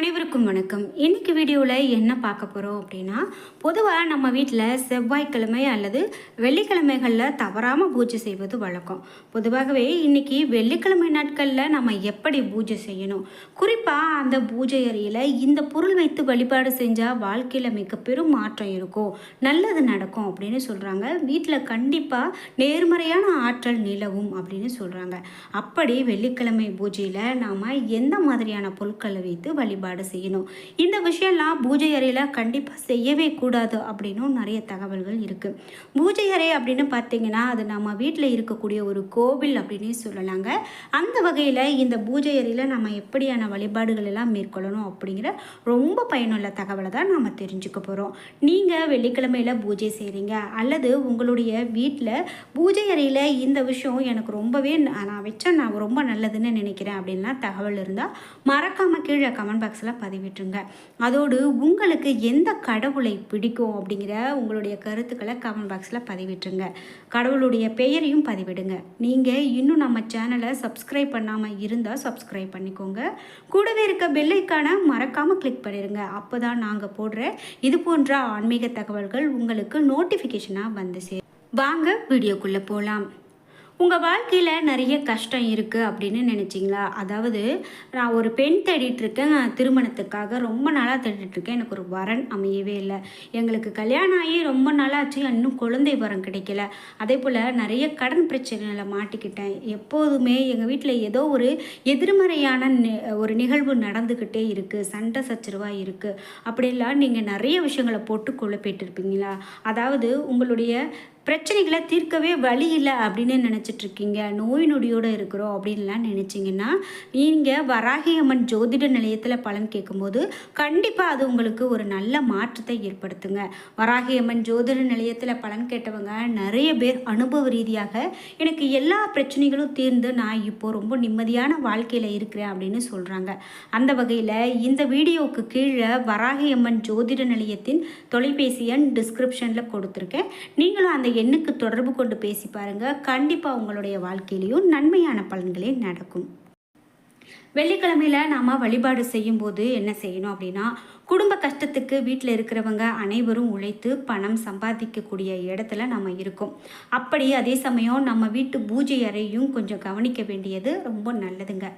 அனைவருக்கும் வணக்கம். இன்னைக்கு வீடியோவில் என்ன பார்க்க போகிறோம் அப்படின்னா பொதுவாக நம்ம வீட்டில் செவ்வாய்க்கிழமை அல்லது வெள்ளிக்கிழமைகளில் தவறாமல் பூஜை செய்வது வழக்கம். பொதுவாகவே இன்னைக்கு வெள்ளிக்கிழமை நாட்களில் நம்ம எப்படி பூஜை செய்யணும்? குறிப்பாக அந்த பூஜை அறையில் இந்த பொருள் வைத்து வழிபாடு செஞ்சால் வாழ்க்கையில் மிக பெரும் மாற்றம் இருக்கும். நல்லது நடக்கும் அப்படின்னு சொல்கிறாங்க வீட்டில் கண்டிப்பாக நேர்மறையான ஆற்றல் நிலவும் அப்படின்னு சொல்கிறாங்க அப்படி வெள்ளிக்கிழமை பூஜையில் நாம் எந்த மாதிரியான பொருட்களை வைத்து வழிபாடு செய்யணும். இந்த விஷயம்லாம் பூஜை அறையில் கண்டிப்பாக செய்யவே கூடாது அப்படின்னும் நிறைய தகவல்கள் இருக்குது பூஜை அறை அப்படின்னு பார்த்தீங்கன்னா அது நம்ம வீட்டில் இருக்கக்கூடிய ஒரு கோவில் அப்படின்னே சொல்லலாங்க. அந்த வகையில் இந்த பூஜை அறையில் நம்ம எப்படியான வழிபாடுகள் எல்லாம் மேற்கொள்ளணும் அப்படிங்கிற ரொம்ப பயனுள்ள தகவலை தான் நம்ம தெரிஞ்சுக்க போகிறோம் நீங்கள் வெள்ளிக்கிழமையில் பூஜை செய்கிறீங்க அல்லது உங்களுடைய வீட்டில் பூஜை அறையில் இந்த விஷயம் எனக்கு ரொம்பவே நான் வச்சா நான் ரொம்ப நல்லதுன்னு நினைக்கிறேன் அப்படின்லாம் தகவல் இருந்தால் மறக்காமல் கீழே கமெண்ட் பாக்ஸில் பதிவிட்டுருங்க. அதோடு உங்களுக்கு எந்த கடவுளை பிடிக்கும் அப்படிங்கிற உங்களுடைய கருத்துக்களை கமெண்ட் பாக்ஸில் பதிவிட்டுருங்க. கடவுளுடைய பெயரையும் பதிவிடுங்க. நீங்கள் இன்னும் நம்ம சேனலை சப்ஸ்கிரைப் பண்ணாமல் இருந்தால் சப்ஸ்கிரைப் பண்ணிக்கோங்க. கூடவே இருக்க பெல்லைக்கான மறக்காமல் கிளிக் பண்ணிடுங்க அப்போ தான் நாங்கள் போடுற இது போன்ற ஆன்மீக தகவல்கள் உங்களுக்கு நோட்டிஃபிகேஷனாக வந்து சேரும். வாங்க வீடியோக்குள்ளே போகலாம் உங்கள் வாழ்க்கையில் நிறைய கஷ்டம் இருக்குது அப்படின்னு நினச்சிங்களா? அதாவது நான் ஒரு பெண் தேடிட்டுருக்கேன் நான் திருமணத்துக்காக ரொம்ப நாளாக தேடிட்டுருக்கேன் எனக்கு ஒரு வரன் அமையவே இல்லை. எங்களுக்கு கல்யாணம் ஆகி ரொம்ப நாளாச்சு இன்னும் குழந்தை வரம் கிடைக்கல. அதே போல் நிறைய கடன் பிரச்சனையில் மாட்டிக்கிட்டேன். எப்போதுமே எங்கள் வீட்டில் ஏதோ ஒரு எதிர்மறையான ஒரு நிகழ்வு நடந்துக்கிட்டே இருக்குது சண்டை சச்சரவாக இருக்குது அப்படிலாம் நீங்கள் நிறைய விஷயங்களை போட்டு குழப்பிட்டு இருப்பீங்களா அதாவது உங்களுடைய பிரச்சனைகளை தீர்க்கவே வழி இல்லை அப்படின்னு நினச்சிட்டு இருக்கீங்க நோய் நொடியோடு இருக்கிறோம் அப்படின்லாம் நினச்சிங்கன்னா நீங்கள் வராகி அம்மன் ஜோதிட நிலையத்தில் பலன் கேட்கும்போது கண்டிப்பாக அது உங்களுக்கு ஒரு நல்ல மாற்றத்தை ஏற்படுத்துங்க. வராகி அம்மன் ஜோதிட நிலையத்தில் பலன் கேட்டவங்க நிறைய பேர் அனுபவ ரீதியாக எனக்கு எல்லா பிரச்சனைகளும் தீர்ந்து நான் இப்போது ரொம்ப நிம்மதியான வாழ்க்கையில் இருக்கிறேன் அப்படின்னு சொல்கிறாங்க அந்த வகையில் இந்த வீடியோவுக்கு கீழே வராகி அம்மன் ஜோதிட நிலையத்தின் தொலைபேசி எண் டிஸ்கிரிப்ஷனில் கொடுத்துருக்கேன். நீங்களும் அந்த எண்ணுக்கு தொடர்பு கொண்டு பேசி பாருங்கள் கண்டிப்பாக உங்களுடைய வாழ்க்கையிலையும் நன்மையான பலன்களே நடக்கும். வெள்ளிக்கிழமையில் நாம் வழிபாடு செய்யும்போது என்ன செய்யணும் அப்படின்னா குடும்ப கஷ்டத்துக்கு வீட்டில் இருக்கிறவங்க அனைவரும் உழைத்து பணம் சம்பாதிக்கக்கூடிய இடத்துல நம்ம இருக்கோம். அப்படி அதே சமயம் நம்ம வீட்டு பூஜை அறையும் கொஞ்சம் கவனிக்க வேண்டியது ரொம்ப நல்லதுங்க.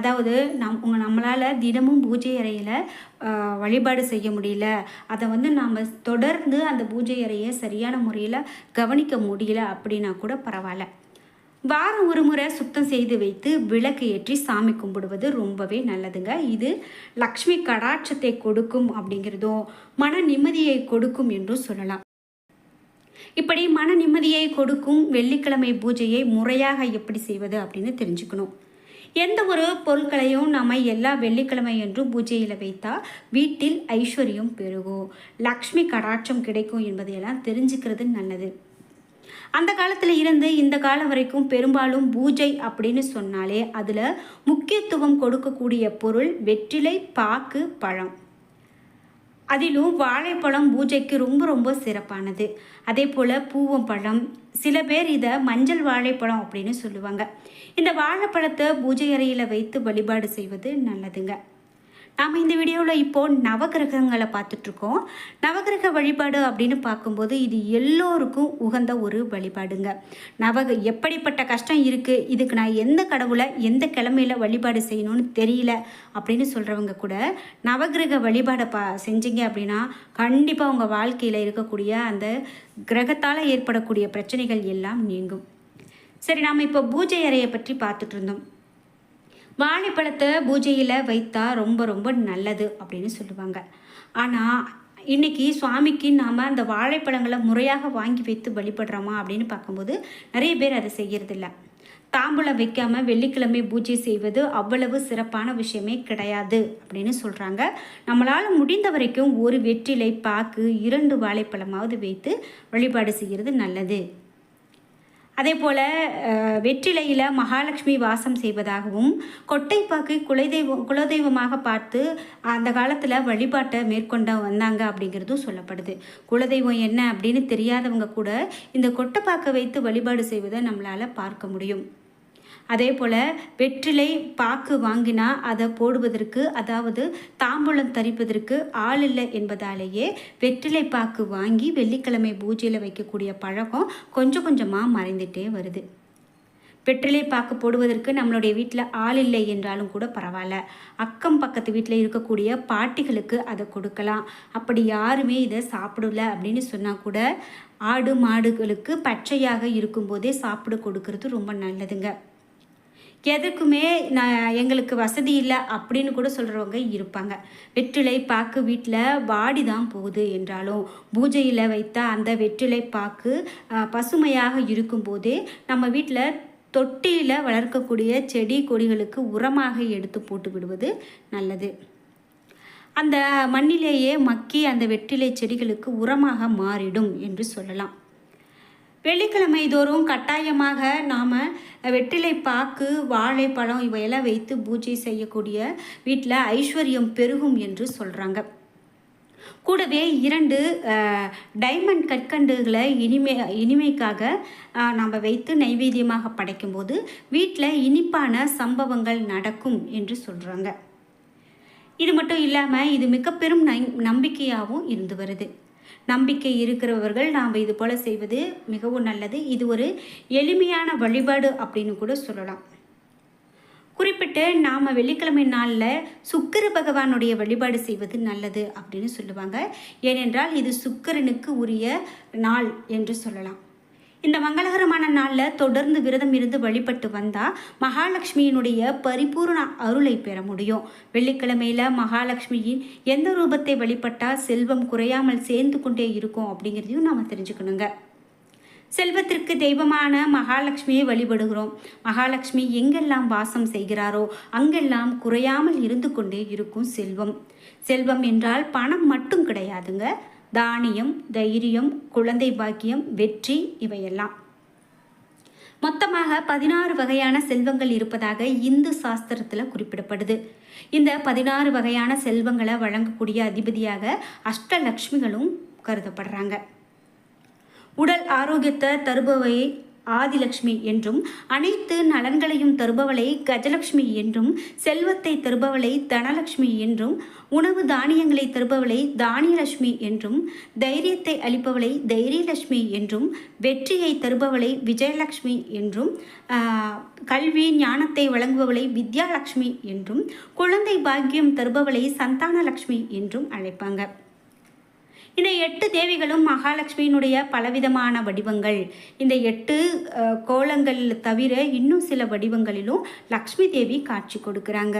அதாவது நம் உங்கள் நம்மளால் தினமும் பூஜை அறையில் வழிபாடு செய்ய முடியல. அதை வந்து நாம் தொடர்ந்து அந்த பூஜை அறையை சரியான முறையில் கவனிக்க முடியல அப்படின்னா கூட பரவாயில்ல. வாரம் ஒரு முறை சுத்தம் செய்து வைத்து விளக்கு ஏற்றி சாமி கும்பிடுவது ரொம்பவே நல்லதுங்க. இது லக்ஷ்மி கடாட்சத்தை கொடுக்கும் அப்படிங்கிறதோ மன நிம்மதியை கொடுக்கும் என்றும் சொல்லலாம். இப்படி மன நிம்மதியை கொடுக்கும் வெள்ளிக்கிழமை பூஜையை முறையாக எப்படி செய்வது அப்படின்னு தெரிஞ்சுக்கணும். எந்த ஒரு பொருட்களையும் நம்ம எல்லா வெள்ளிக்கிழமை என்றும் பூஜையில் வைத்தால் வீட்டில் ஐஸ்வர்யம் பெருகும். லக்ஷ்மி கடாட்சம் கிடைக்கும் என்பதையெல்லாம் தெரிஞ்சுக்கிறது நல்லது. அந்த காலத்தில் இருந்து இந்த காலம் வரைக்கும் பெரும்பாலும் பூஜை அப்படின்னு சொன்னாலே அதில் முக்கியத்துவம் கொடுக்கக்கூடிய பொருள் வெற்றிலை பாக்கு பழம். அதிலும் வாழைப்பழம் பூஜைக்கு ரொம்ப ரொம்ப சிறப்பானது. அதே போல் பூவம் பழம் சில பேர் இதை மஞ்சள் வாழைப்பழம் அப்படின்னு சொல்லுவாங்க. இந்த வாழைப்பழத்தை பூஜை அறையில் வைத்து வழிபாடு செய்வது நல்லதுங்க. நாம் இந்த வீடியோவில் இப்போது நவகிரகங்களை பார்த்துட்ருக்கோம். நவகிரக வழிபாடு அப்படின்னு பார்க்கும்போது இது எல்லோருக்கும் உகந்த ஒரு வழிபாடுங்க. நவக எப்படிப்பட்ட கஷ்டம் இருக்குது இதுக்கு நான் எந்த கடவுளை எந்த கிழமையில் வழிபாடு செய்யணும்னு தெரியல அப்படின்னு சொல்கிறவங்க கூட நவகிரக வழிபாடை பா செஞ்சீங்க அப்படின்னா கண்டிப்பாக உங்கள் வாழ்க்கையில் இருக்கக்கூடிய அந்த கிரகத்தால் ஏற்படக்கூடிய பிரச்சனைகள் எல்லாம் நீங்கும். சரி நாம் இப்போ பூஜை அறையை பற்றி பார்த்துட்டு இருந்தோம் வாழைப்பழத்தை பூஜையில் வைத்தா ரொம்ப ரொம்ப நல்லது அப்படின்னு சொல்லுவாங்க. ஆனால் இன்றைக்கி சுவாமிக்கு நாம் அந்த வாழைப்பழங்களை முறையாக வாங்கி வைத்து வழிபடுறோமா அப்படின்னு பார்க்கும்போது நிறைய பேர் அதை செய்கிறதில்ல தாம்பூலம் வைக்காமல் வெள்ளிக்கிழமை பூஜை செய்வது அவ்வளவு சிறப்பான விஷயமே கிடையாது அப்படின்னு சொல்கிறாங்க நம்மளால் முடிந்த வரைக்கும் ஒரு வெற்றிலை பாக்கு இரண்டு வாழைப்பழமாவது வைத்து வழிபாடு செய்கிறது நல்லது. அதே போல் வெற்றிலையில் மகாலட்சுமி வாசம் செய்வதாகவும் கொட்டைப்பாக்கு குலதெய்வம் குலதெய்வமாக பார்த்து அந்த காலத்தில் வழிபாட்டை மேற்கொண்ட வந்தாங்க அப்படிங்கிறதும் சொல்லப்படுது. குலதெய்வம் என்ன அப்படின்னு தெரியாதவங்க கூட இந்த கொட்டைப்பாக்கை வைத்து வழிபாடு செய்வதை நம்மளால் பார்க்க முடியும். அதே போல் வெற்றிலை பாக்கு வாங்கினா அதை போடுவதற்கு அதாவது தாம்பூலம் தரிப்பதற்கு ஆள் இல்லை என்பதாலேயே வெற்றிலை பாக்கு வாங்கி வெள்ளிக்கிழமை பூஜையில் வைக்கக்கூடிய பழக்கம் கொஞ்சம் கொஞ்சமாக மறைந்துட்டே வருது. வெற்றிலை பாக்கு போடுவதற்கு நம்மளுடைய வீட்டில் ஆள் இல்லை என்றாலும் கூட பரவாயில்ல. அக்கம் பக்கத்து வீட்டில் இருக்கக்கூடிய பாட்டிகளுக்கு அதை கொடுக்கலாம். அப்படி யாருமே இதை சாப்பிடல அப்படின்னு சொன்னால் கூட ஆடு மாடுகளுக்கு பச்சையாக இருக்கும்போதே சாப்பிட கொடுக்கறது ரொம்ப நல்லதுங்க. எதுக்குமே நான் எங்களுக்கு வசதி இல்லை அப்படின்னு கூட சொல்கிறவங்க இருப்பாங்க. வெற்றிலை பாக்கு வீட்டில் வாடி தான் போகுது என்றாலும் பூஜையில் வைத்த அந்த வெற்றிலை பாக்கு பசுமையாக இருக்கும்போது நம்ம வீட்டில் தொட்டியில் வளர்க்கக்கூடிய செடி கொடிகளுக்கு உரமாக எடுத்து போட்டு விடுவது நல்லது. அந்த மண்ணிலேயே மக்கி அந்த வெற்றிலை செடிகளுக்கு உரமாக மாறிடும் என்று சொல்லலாம். வெள்ளிக்கிழமை தோறும் கட்டாயமாக நாம் வெற்றிலை பாக்கு வாழைப்பழம் இவையெல்லாம் வைத்து பூஜை செய்யக்கூடிய வீட்டில் ஐஸ்வர்யம் பெருகும் என்று சொல்கிறாங்க கூடவே இரண்டு டைமண்ட் கற்கண்டுகளை இனிமை இனிமைக்காக நாம் வைத்து நைவேத்தியமாக படைக்கும்போது வீட்டில் இனிப்பான சம்பவங்கள் நடக்கும் என்று சொல்கிறாங்க இது மட்டும் இல்லாமல் இது மிக பெரும் நம்பிக்கையாகவும் இருந்து வருது. நம்பிக்கை இருக்கிறவர்கள் நாம் இது போல் செய்வது மிகவும் நல்லது. இது ஒரு எளிமையான வழிபாடு அப்படின்னு கூட சொல்லலாம். குறிப்பிட்டு நாம் வெள்ளிக்கிழமை நாளில் சுக்கர பகவானுடைய வழிபாடு செய்வது நல்லது அப்படின்னு சொல்லுவாங்க. ஏனென்றால் இது சுக்கரனுக்கு உரிய நாள் என்று சொல்லலாம். இந்த மங்களகரமான நாளில் தொடர்ந்து விரதம் இருந்து வழிபட்டு வந்தால் மகாலட்சுமியினுடைய பரிபூர்ண அருளை பெற முடியும். வெள்ளிக்கிழமையில் மகாலட்சுமியின் எந்த ரூபத்தை வழிபட்டால் செல்வம் குறையாமல் சேர்ந்து கொண்டே இருக்கும் அப்படிங்கிறதையும் நாம் தெரிஞ்சுக்கணுங்க. செல்வத்திற்கு தெய்வமான மகாலட்சுமியை வழிபடுகிறோம். மகாலட்சுமி எங்கெல்லாம் வாசம் செய்கிறாரோ அங்கெல்லாம் குறையாமல் இருந்து கொண்டே இருக்கும் செல்வம். செல்வம் என்றால் பணம் மட்டும் கிடையாதுங்க. தானியம் தைரியம் குழந்தை பாக்கியம் வெற்றி இவையெல்லாம். மொத்தமாக பதினாறு வகையான செல்வங்கள் இருப்பதாக இந்து சாஸ்திரத்தில் குறிப்பிடப்படுது. இந்த பதினாறு வகையான செல்வங்களை வழங்கக்கூடிய அதிபதியாக அஷ்டலக்ஷ்மிகளும் கருதப்படுறாங்க. உடல் ஆரோக்கியத்தை தருபவை ஆதிலக்ஷ்மி என்றும் அனைத்து நலன்களையும் தருபவளை கஜலக்ஷ்மி என்றும் செல்வத்தை தருபவளை தனலக்ஷ்மி என்றும் உணவு தானியங்களை தருபவளை தானியலட்சுமி என்றும் தைரியத்தை அளிப்பவளை தைரியலட்சுமி என்றும் வெற்றியை தருபவளை விஜயலட்சுமி என்றும் கல்வி ஞானத்தை வழங்குபவளை வித்யாலட்சுமி என்றும் குழந்தை பாக்கியம் தருபவளை சந்தானலட்சுமி என்றும் அழைப்பாங்க. இந்த எட்டு தேவிகளும் மகாலட்சுமியினுடைய பலவிதமான வடிவங்கள். இந்த எட்டு கோலங்கள் தவிர இன்னும் சில வடிவங்களிலும் லக்ஷ்மி தேவி காட்சி கொடுக்குறாங்க.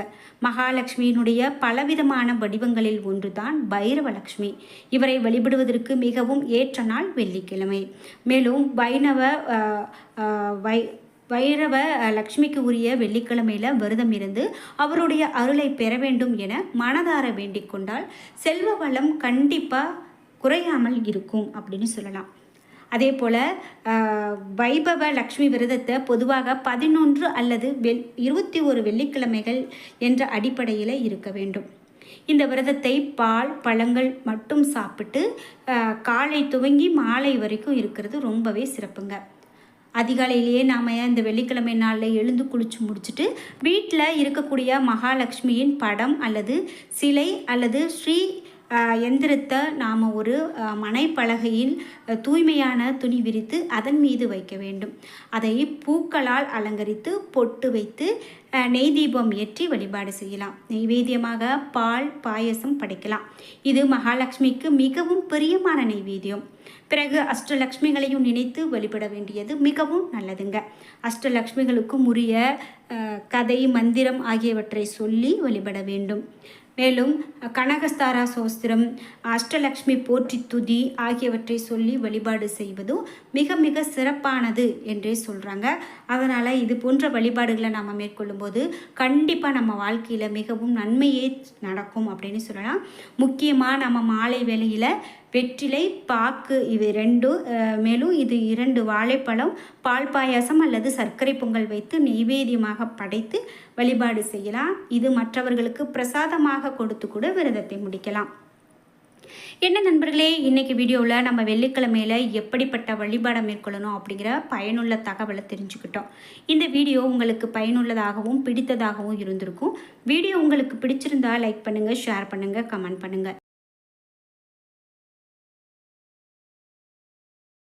மகாலட்சுமியினுடைய பலவிதமான வடிவங்களில் ஒன்றுதான் பைரவலட்சுமி இவரை வழிபடுவதற்கு மிகவும் ஏற்ற நாள் வெள்ளிக்கிழமை. மேலும் வைணவ வை வைரவ லக்ஷ்மிக்கு உரிய வெள்ளிக்கிழமையில் விரதம் இருந்து அவருடைய அருளை பெற வேண்டும் என மனதார வேண்டிக் கொண்டால் செல்வ வளம் கண்டிப்பாக குறையாமல் இருக்கும் அப்படின்னு சொல்லலாம். அதே போல் வைபவ லக்ஷ்மி விரதத்தை பொதுவாக பதினொன்று அல்லது வெள் இருபத்தி ஒரு வெள்ளிக்கிழமைகள் என்ற அடிப்படையில் இருக்க வேண்டும். இந்த விரதத்தை பால் பழங்கள் மட்டும் சாப்பிட்டு காலை துவங்கி மாலை வரைக்கும் இருக்கிறது ரொம்பவே சிறப்புங்க. அதிகாலையிலேயே நாம் இந்த வெள்ளிக்கிழமை நாளில் எழுந்து குளிச்சு முடிச்சுட்டு வீட்டில் இருக்கக்கூடிய மகாலட்சுமியின் படம் அல்லது சிலை அல்லது ஸ்ரீ எந்திரத்தை நாம் ஒரு மனைப்பலகையில் தூய்மையான துணி விரித்து அதன் மீது வைக்க வேண்டும். அதை பூக்களால் அலங்கரித்து பொட்டு வைத்து நெய் தீபம் ஏற்றி வழிபாடு செய்யலாம். நெய்வேத்தியமாக பால் பாயசம் படைக்கலாம். இது மகாலட்சுமிக்கு மிகவும் பிரியமான நெய்வேத்தியம். பிறகு அஷ்டலக்ஷ்மிகளையும் நினைத்து வழிபட வேண்டியது மிகவும் நல்லதுங்க. அஷ்டலக்ஷ்மிகளுக்கும் உரிய கதை மந்திரம் ஆகியவற்றை சொல்லி வழிபட வேண்டும். மேலும் கனகஸ்தாரா சோஸ்திரம் அஷ்டலக்ஷ்மி போற்றி துதி ஆகியவற்றை சொல்லி வழிபாடு செய்வதும் மிக மிக சிறப்பானது என்றே சொல்கிறாங்க அதனால் இது போன்ற வழிபாடுகளை நம்ம மேற்கொள்ளும்போது கண்டிப்பாக நம்ம வாழ்க்கையில் மிகவும் நன்மையே நடக்கும் அப்படின்னு சொல்லலாம். முக்கியமாக நம்ம மாலை வேளையில் வெற்றிலை பாக்கு இவை ரெண்டும் மேலும் இது இரண்டு வாழைப்பழம் பால் பாயாசம் அல்லது சர்க்கரை பொங்கல் வைத்து நெய்வேதியமாக படைத்து வழிபாடு செய்யலாம். இது மற்றவர்களுக்கு பிரசாதமாக கொடுத்து கூட விரதத்தை முடிக்கலாம். என்ன நண்பர்களே இன்னைக்கு வீடியோவில் நம்ம வெள்ளிக்கிழமையில் எப்படிப்பட்ட வழிபாடை மேற்கொள்ளணும் அப்படிங்கிற பயனுள்ள தகவலை தெரிஞ்சுக்கிட்டோம். இந்த வீடியோ உங்களுக்கு பயனுள்ளதாகவும் பிடித்ததாகவும் இருந்திருக்கும். வீடியோ உங்களுக்கு பிடிச்சிருந்தா லைக் பண்ணுங்கள் ஷேர் பண்ணுங்கள் கமெண்ட் பண்ணுங்கள்